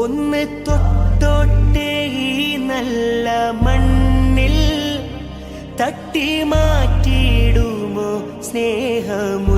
ഒന്ന് മണ്ണിൽ തട്ടി മാറ്റിയിടുമോ സ്നേഹമു?